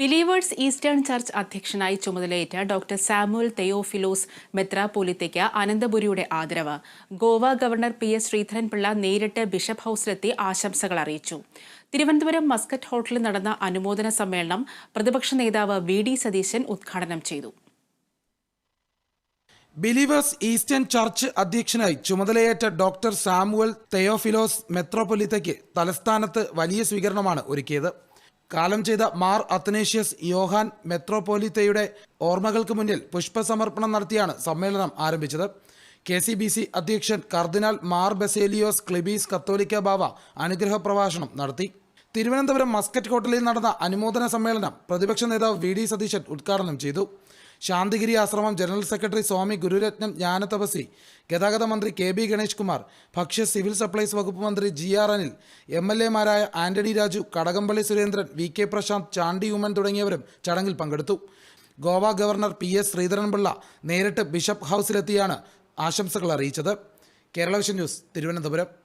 Believers eastern church അധ്യക്ഷനായി ചുമതലയേറ്റ doctor Samuel Theophilos മെത്രാപോലിത്തയ്ക്ക് അനന്തപുരിയുടെ ആദരവ്. Goa governor P S Sreedharan Pillai നേരിട്ട് ബിഷപ്പ് ഹൌസിലെത്തി ആശംസകൾ അറിയിച്ചു. തിരുവനന്തപുരം മസ്കറ്റ് ഹോട്ടലിൽ നടന്ന അനുമോദന സമ്മേളനം പ്രതിപക്ഷ നേതാവ് വി ഡി സതീശൻ ഉദ്ഘാടനം ചെയ്തു. ബിലീവേഴ്സ് ഈസ്റ്റേൺ ചർച്ച് അധ്യക്ഷനായി ചുമതലയേറ്റ ഡോക്ടർ സാമുവൽ തെയോഫിലോസ് മെത്രോപൊലിത്തയ്ക്ക് തലസ്ഥാനത്ത് വലിയ സ്വീകരണമാണ് ഒരുക്കിയത്. കാലം ചെയ്ത മാർ അത്തനേഷ്യസ് യോഹാൻ മെത്രോപോലിത്തയുടെ ഓർമ്മകൾക്ക് മുന്നിൽ പുഷ്പസമർപ്പണം നടത്തിയാണ് സമ്മേളനം ആരംഭിച്ചത്. കെ സി ബി സി അധ്യക്ഷൻ കർദിനാൾ മാർ ബസേലിയോസ് ക്ലിബീസ് കത്തോലിക്ക ബാവ അനുഗ്രഹ പ്രഭാഷണം നടത്തി. തിരുവനന്തപുരം മസ്കറ്റ് ഹോട്ടലിൽ നടന്ന അനുമോദന സമ്മേളനം പ്രതിപക്ഷ നേതാവ് വി ഡി സതീശൻ ഉദ്ഘാടനം ചെയ്തു. ശാന്തിഗിരി ആശ്രമം ജനറൽ സെക്രട്ടറി സ്വാമി ഗുരുരത്നം ജ്ഞാനതപസി ഗതാഗത മന്ത്രി കെ ബി ഗണേഷ് കുമാർ ഭക്ഷ്യ സിവിൽ സപ്ലൈസ് വകുപ്പ് മന്ത്രി G R Anil M L എമാരായ Antony Raju Kadakampally Surendran V K Prasanth Chandy Oommen തുടങ്ങിയവരും ചടങ്ങിൽ പങ്കെടുത്തു. Goa governor P S Sreedharan Pillai നേരിട്ട് ബിഷപ്പ് ഹൗസിലെത്തിയാണ് ആശംസകൾ അറിയിച്ചത്. Kerala vision news Thiruvananthapuram.